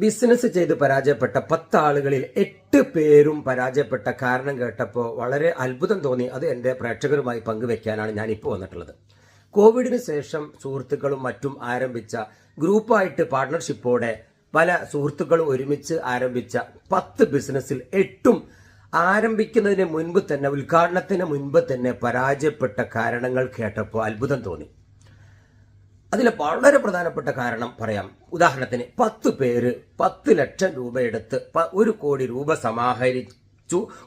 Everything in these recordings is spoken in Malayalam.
ബിസിനസ് ചെയ്ത് പരാജയപ്പെട്ട പത്ത് ആളുകളിൽ എട്ട് പേരും പരാജയപ്പെട്ട കാരണം കേട്ടപ്പോൾ വളരെ അത്ഭുതം തോന്നി. അത് എന്റെ പ്രേക്ഷകരുമായി പങ്കുവെക്കാനാണ് ഞാൻ ഇപ്പോൾ വന്നിട്ടുള്ളത്. കോവിഡിന് ശേഷം സുഹൃത്തുക്കളും മറ്റും ആരംഭിച്ച ഗ്രൂപ്പായിട്ട് പാർട്ണർഷിപ്പോടെ പല സുഹൃത്തുക്കളും ഒരുമിച്ച് ആരംഭിച്ച പത്ത് ബിസിനസ്സിൽ എട്ടും ആരംഭിക്കുന്നതിന് മുൻപ് തന്നെ ഉദ്ഘാടനത്തിന് മുൻപ് തന്നെ പരാജയപ്പെട്ട കാരണങ്ങൾ കേട്ടപ്പോൾ അത്ഭുതം തോന്നി. അതിലെ വളരെ പ്രധാനപ്പെട്ട കാരണം പറയാം. ഉദാഹരണത്തിന് പത്ത് പേര് പത്ത് ലക്ഷം രൂപ എടുത്ത് ഒരു കോടി രൂപ സമാഹരിച്ചു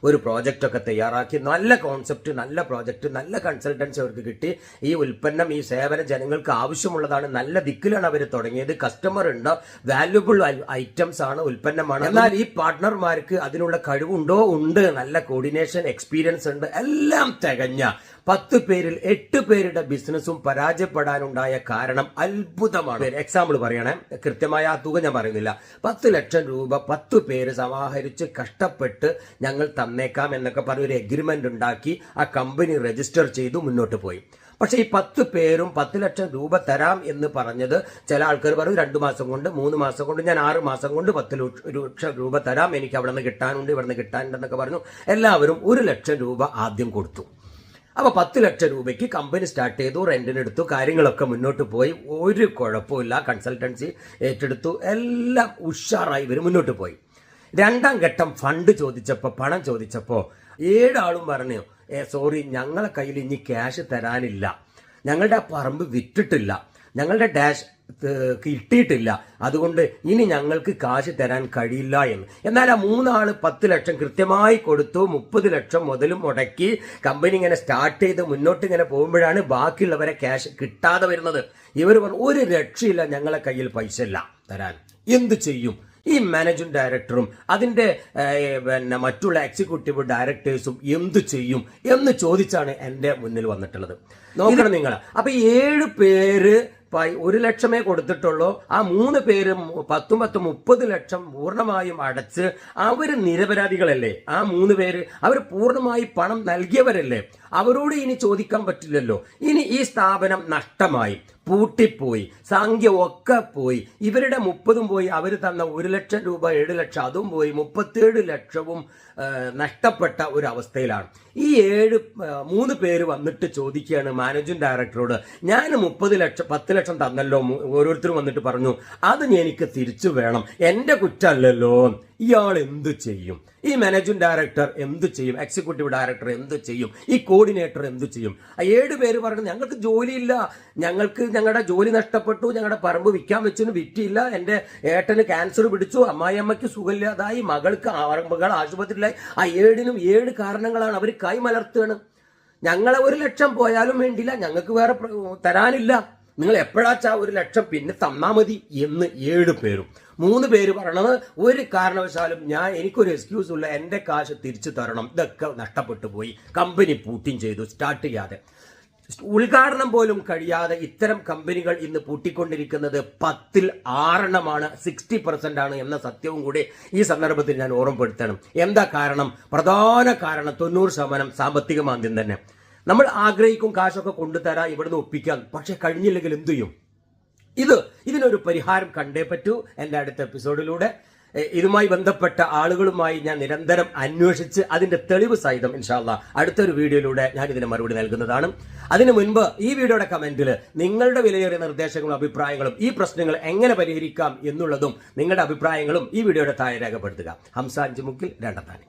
ഒരു പ്രോജക്റ്റ് ഒക്കെ തയ്യാറാക്കി. നല്ല കോൺസെപ്റ്റ് നല്ല പ്രോജക്റ്റ് നല്ല കൺസൾട്ടൻസി അവർക്ക് കിട്ടി. ഈ ഉൽപ്പന്നം ഈ സേവനം ജനങ്ങൾക്ക് ആവശ്യമുള്ളതാണ്. നല്ല ദിക്കിലാണ് അവർ തുടങ്ങിയത്. കസ്റ്റമർ ഉണ്ട്. വാല്യുബിൾ ഐറ്റംസ് ആണ് ഉൽപ്പന്നമാണ്. എന്നാൽ ഈ പാർട്ട്ണർമാർക്ക് അതിനുള്ള കഴിവുണ്ടോ? ഉണ്ട്. നല്ല കോർഡിനേഷൻ എക്സ്പീരിയൻസ് ഉണ്ട്. എല്ലാം തികഞ്ഞ പത്ത് പേരിൽ എട്ട് പേരുടെ ബിസിനസ്സും പരാജയപ്പെടാനുണ്ടായ കാരണം അത്ഭുതമാണ്. എക്സാമ്പിൾ പറയണേ. കൃത്യമായ ആ തുക ഞാൻ പറയുന്നില്ല. പത്ത് ലക്ഷം രൂപ പത്ത് പേര് സമാഹരിച്ച് കഷ്ടപ്പെട്ട് ഞങ്ങൾ തന്നേക്കാം എന്നൊക്കെ പറഞ്ഞ ഒരു എഗ്രിമെന്റ് ഉണ്ടാക്കി ആ കമ്പനി രജിസ്റ്റർ ചെയ്തു മുന്നോട്ട് പോയി. പക്ഷെ ഈ പത്ത് പേരും പത്ത് ലക്ഷം രൂപ തരാം എന്ന് പറഞ്ഞത് ചില ആൾക്കാർ പറയും രണ്ട് മാസം കൊണ്ട് മൂന്ന് മാസം കൊണ്ട് ഞാൻ ആറ് മാസം കൊണ്ട് പത്ത് ലക്ഷ- രൂപ തരാം എനിക്ക് അവിടെ നിന്ന് കിട്ടാനുണ്ട് ഇവിടെ നിന്ന് കിട്ടാനുണ്ടെന്നൊക്കെ പറഞ്ഞു. എല്ലാവരും ഒരു ലക്ഷം രൂപ ആദ്യം കൊടുത്തു. അപ്പോൾ പത്ത് ലക്ഷം രൂപയ്ക്ക് കമ്പനി സ്റ്റാർട്ട് ചെയ്തു റെന്റിനെടുത്തു കാര്യങ്ങളൊക്കെ മുന്നോട്ട് പോയി. ഒരു കുഴപ്പമില്ല കൺസൾട്ടൻസി ഏറ്റെടുത്തു എല്ലാം ഉഷാറായി ഇവർ മുന്നോട്ട് പോയി. രണ്ടാം ഘട്ടം ഫണ്ട് ചോദിച്ചപ്പോൾ പണം ചോദിച്ചപ്പോൾ ഏഴാളും പറഞ്ഞു ഏ സോറി ഞങ്ങളെ കയ്യിൽ ഇനി ക്യാഷ് തരാനില്ല. ഞങ്ങളുടെ ആ പറമ്പ് വിറ്റിട്ടില്ല. ഞങ്ങളുടെ ഡാഷ് കിട്ടിയിട്ടില്ല. അതുകൊണ്ട് ഇനി ഞങ്ങൾക്ക് കാശ് തരാൻ കഴിയില്ല എന്ന്. എന്നാൽ ആ മൂന്നാൾ പത്ത് ലക്ഷം കൃത്യമായി കൊടുത്തു. മുപ്പത് ലക്ഷം മുതലും മുടക്കി. കമ്പനി ഇങ്ങനെ സ്റ്റാർട്ട് ചെയ്ത് മുന്നോട്ട് ഇങ്ങനെ പോകുമ്പോഴാണ് ബാക്കിയുള്ളവരെ ക്യാഷ് കിട്ടാതെ വരുന്നത്. ഇവർ പറഞ്ഞു ഒരു രക്ഷയില്ല ഞങ്ങളെ കയ്യിൽ പൈസ ഇല്ല തരാൻ. എന്ത് ചെയ്യും? ഈ മാനേജിംഗ് ഡയറക്ടറും അതിന്റെ പിന്നെ മറ്റുള്ള എക്സിക്യൂട്ടീവ് ഡയറക്ടേഴ്സും എന്ത് ചെയ്യും എന്ന് ചോദിച്ചാണ് എന്റെ മുന്നിൽ വന്നിട്ടുള്ളത്. നോക്കണം നിങ്ങൾ അപ്പൊ ഏഴ് പേര് ഒരു ലക്ഷമേ കൊടുത്തിട്ടുള്ളൂ. ആ മൂന്ന് പേര് പത്തും പത്തും മുപ്പത് ലക്ഷം പൂർണമായും അടച്ച് അവർ നിരപരാധികളല്ലേ? ആ മൂന്ന് പേര് അവർ പൂർണമായി പണം നൽകിയവരല്ലേ? അവരോട് ഇനി ചോദിക്കാൻ പറ്റില്ലല്ലോ. ഇനി ഈ സ്ഥാപനം നഷ്ടമായി. പൂട്ടിപ്പോയി സംഖ്യ ഒക്കെ പോയി ഇവരുടെ മുപ്പതും പോയി അവർ തന്ന ഒരു ലക്ഷം രൂപ ഏഴ് ലക്ഷം അതും പോയി. മുപ്പത്തേഴ് ലക്ഷവും നഷ്ടപ്പെട്ട ഒരു അവസ്ഥയിലാണ് ഈ ഏഴ് മൂന്ന് പേര് വന്നിട്ട് ചോദിക്കുകയാണ് മാനേജിംഗ് ഡയറക്ടറോട്. ഞാൻ മുപ്പത് ലക്ഷം പത്ത് ലക്ഷം തന്നല്ലോ ഓരോരുത്തരും വന്നിട്ട് പറഞ്ഞു. അത് എനിക്ക് തിരിച്ചു വേണം. എന്റെ കുറ്റമല്ലല്ലോ. ഇയാൾ എന്ത് ചെയ്യും? ഈ മാനേജിംഗ് ഡയറക്ടർ എന്ത് ചെയ്യും? എക്സിക്യൂട്ടീവ് ഡയറക്ടർ എന്ത് ചെയ്യും? ഈ കോർഡിനേറ്റർ എന്ത് ചെയ്യും? ഏഴ് പേര് പറഞ്ഞു ഞങ്ങൾക്ക് ജോലിയില്ല. ഞങ്ങൾക്ക് ഞങ്ങളുടെ ജോലി നഷ്ടപ്പെട്ടു. ഞങ്ങളുടെ പറമ്പ് വിൽക്കാൻ വെച്ചിന് വിറ്റിയില്ല. എന്റെ ഏട്ടന് ക്യാൻസർ പിടിച്ചു. അമ്മായിയമ്മയ്ക്ക് സുഖമില്ലാതായി. മകൾക്ക് മകൾ ആശുപത്രിയിലായി. ആ ഏഴിനും ഏഴ് കാരണങ്ങളാണ് അവർ കൈമലർത്തുകയാണ്. ഞങ്ങളെ ഒരു ലക്ഷം പോയാലും വേണ്ടില്ല ഞങ്ങൾക്ക് വേറെ തരാനില്ല. നിങ്ങൾ എപ്പോഴാച്ചാ ഒരു ലക്ഷം പിന്നെ തന്നാ മതി എന്ന് ഏഴ് പേരും. മൂന്ന് പേര് പറയണത് ഒരു കാരണവശാലും ഞാൻ എനിക്കൊരു എക്സ്ക്യൂസ് ഉള്ള എന്റെ കാശ് തിരിച്ചു തരണം. ഇതൊക്കെ നഷ്ടപ്പെട്ടു പോയി. കമ്പനി പൂട്ടിൻ ചെയ്തു സ്റ്റാർട്ട് ചെയ്യാതെ. ഉദ്ഘാടനം പോലും കഴിയാതെ ഇത്തരം കമ്പനികൾ ഇന്ന് പൂട്ടിക്കൊണ്ടിരിക്കുന്നത് പത്തിൽ ആറെണ്ണമാണ് സിക്സ്റ്റി പെർസെന്റ് ആണ് എന്ന സത്യവും കൂടി ഈ സന്ദർഭത്തിൽ ഞാൻ ഓർമ്മപ്പെടുത്തണം. എന്താ കാരണം? പ്രധാന കാരണം തൊണ്ണൂറ് ശതമാനം സാമ്പത്തിക മാന്ദ്യം തന്നെ. നമ്മൾ ആഗ്രഹിക്കും കാശൊക്കെ കൊണ്ടുതരാം ഇവിടുന്ന് ഒപ്പിക്കാൻ. പക്ഷെ കഴിഞ്ഞില്ലെങ്കിൽ എന്തു ചെയ്യും? ഇത് ഇതിനൊരു പരിഹാരം കണ്ടേ പറ്റൂ. എന്റെ അടുത്ത എപ്പിസോഡിലൂടെ. ഇതുമായി ബന്ധപ്പെട്ട ആളുകളുമായി ഞാൻ നിരന്തരം അന്വേഷിച്ച് അതിന്റെ തെളിവ് സഹിതം ഇൻഷാല്ല അടുത്തൊരു വീഡിയോയിലൂടെ ഞാൻ ഇതിന് മറുപടി നൽകുന്നതാണ്. അതിനു മുൻപ് ഈ വീഡിയോയുടെ കമന്റിൽ നിങ്ങളുടെ വിലയേറിയ നിർദ്ദേശങ്ങളും അഭിപ്രായങ്ങളും ഈ പ്രശ്നങ്ങൾ എങ്ങനെ പരിഹരിക്കാം എന്നുള്ളതും നിങ്ങളുടെ അഭിപ്രായങ്ങളും ഈ വീഡിയോയുടെ താഴെ രേഖപ്പെടുത്തുക. ഹംസാഞ്ച് മുക്കിൽ രണ്ടത്താണി